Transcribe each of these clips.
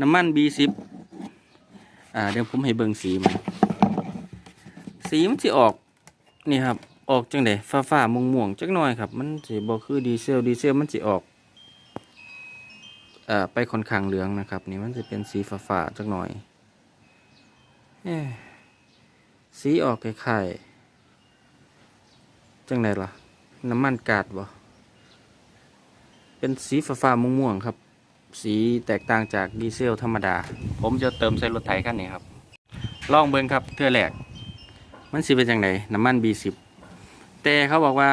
น้ำมัน B10 อ่าเดี๋ยวผมให้เบิ่งสีมันสีมันสิออกนี่ครับออกจังไดฟ้าฟ้าม่วงม่วงๆจักหน่อยครับ มันสิบ่คือดีเซลดีเซลมันสิออกอ่าไปค่อนข้างเหลืองนะครับ นี่มันจะเป็นสีฟ้าฟ้าจักหน่อยสีออกคล้ายๆจังไดล่ะ น้ำมันกาดบ่เป็นสีฟ้าฟ้าม่วงม่วงๆครับ สีแตกต่างจากดีเซลธรรมดา ผมจะเติมใส่รถไถคันนี้ครับ ลองเบิ่งครับเทื่อแรก มันสิเป็นจังไดน้ำมัน B10 แต่เขาบอกว่า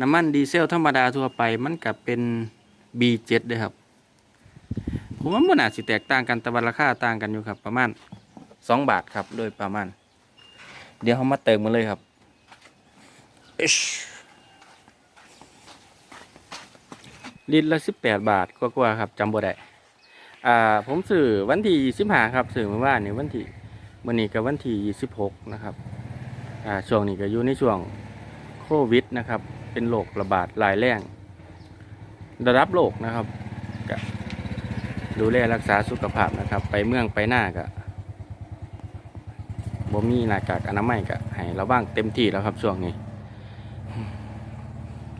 น้ำมันดีเซลธรรมดาทั่วไปมันกับเป็น B7 ด้วยครับ ผมว่ามันอาจสิแตกต่างกันแต่ว่าราคาต่างกันอยู่ครับ ประมาณ 2 บาทครับ โดยประมาณ เดี๋ยวเขามาเติมกันเลยครับอิ๊ช ลิตรละ18บแปดบาทกว่าๆครับจำบ่ได้อ่าผมซื้อวันที่25ครับซื้อเมื่อวานนี่วันที่วันนี้กับวันที่26นะครับอ่าช่วงนี้ก็อยู่ในช่วงโควิดนะครับ เป็นโรคระบาดหลายแรงระดับโลกนะครับก็ดูแลรักษาสุขภาพนะครับ ไปเมืองไปหน้าก็บ่มีหน้ากากอนามัยก็ให้ระวังเต็มที่แล้วครับช่วงนี้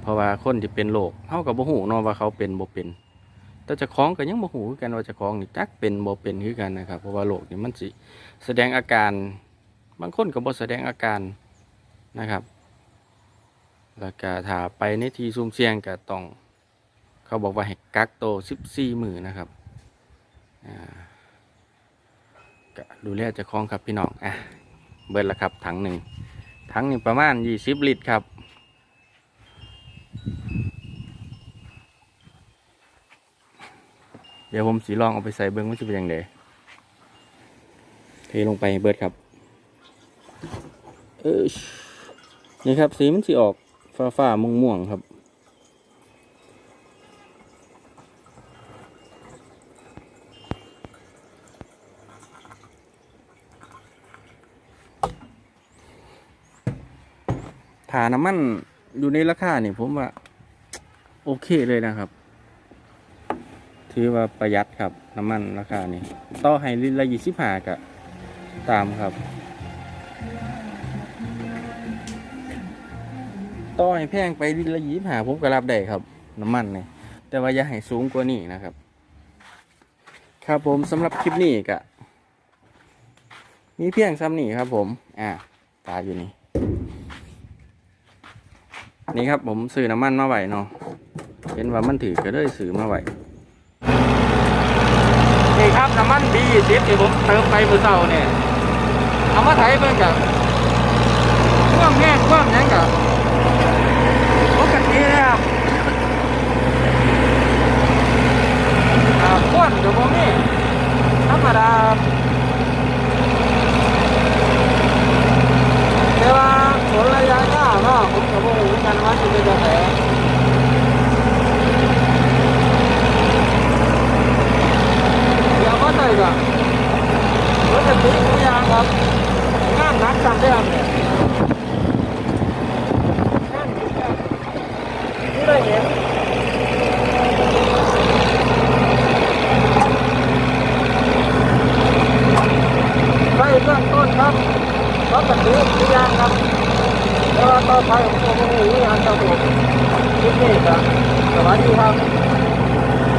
เพราะว่าคนที่เป็นโรคเขากับบ่หูเนาะว่าเขาเป็นบ่เป็น แต่จะคล้องก็ยังบ่หูคือกันว่าจะคล้องนี่จักเป็นบ่เป็นคือกันนะครับ เพราะว่าโรคนี่มันสิแสดงอาการ บางคนก็บ่แสดงอาการนะครับ แล้วก็ถ้าไปในที่ซุ่มเสี่ยงก็ต้อง เขาบอกว่าให้กักโตว14มื้อนะครับอ่าก็ดูแลเจ้าของครับพี่น้องอะเบิดละครับถังหนึ่งถังหนึ่งประมาณ 20 ลิตรครับ ดี๋ยวผมสีลองเอาไปใส่เบิ้งว่าจะเป็นยังไงเทลงไปเบิดครับเออนี่ครับ สีมันสีออกฟ้าฟ้าม่วงม่วงๆครับถ้าน้ำมันอยู่ในราคานี่ผมว่า โอเคเลยนะครับ ถือว่าประหยัดครับ น้ำมันราคานี่ต่อให้ลิตรละยี่สิบห้ากะตามครับ ต่อให้แพงไปลิตรละยี่สิบห้าผมก็รับได้ครับ น้ำมันเนี่ยแต่ว่าอย่าให้สูงกว่านี้นะครับ ครับผมสำหรับคลิปนี้กะมีเพียงซ้ำนี่ครับ ผม อ่าตาอยู่นี่นี่ครับผมซื้อน้ำมันมาไหวเนาะเห็นว่ามันถือก็เลยซื้อมาไหว น้ำมันดีสิบที่ผมเติมไปเมื่อเช้าเนี่ยเอามาไยเพื่อนกับคว่ำแง่คว่ำยังกับปกตินะครับอ่าคว่ำเดี๋ยวผม 대화가 잘 없어서 우리한다고 얘기니까 많이 하고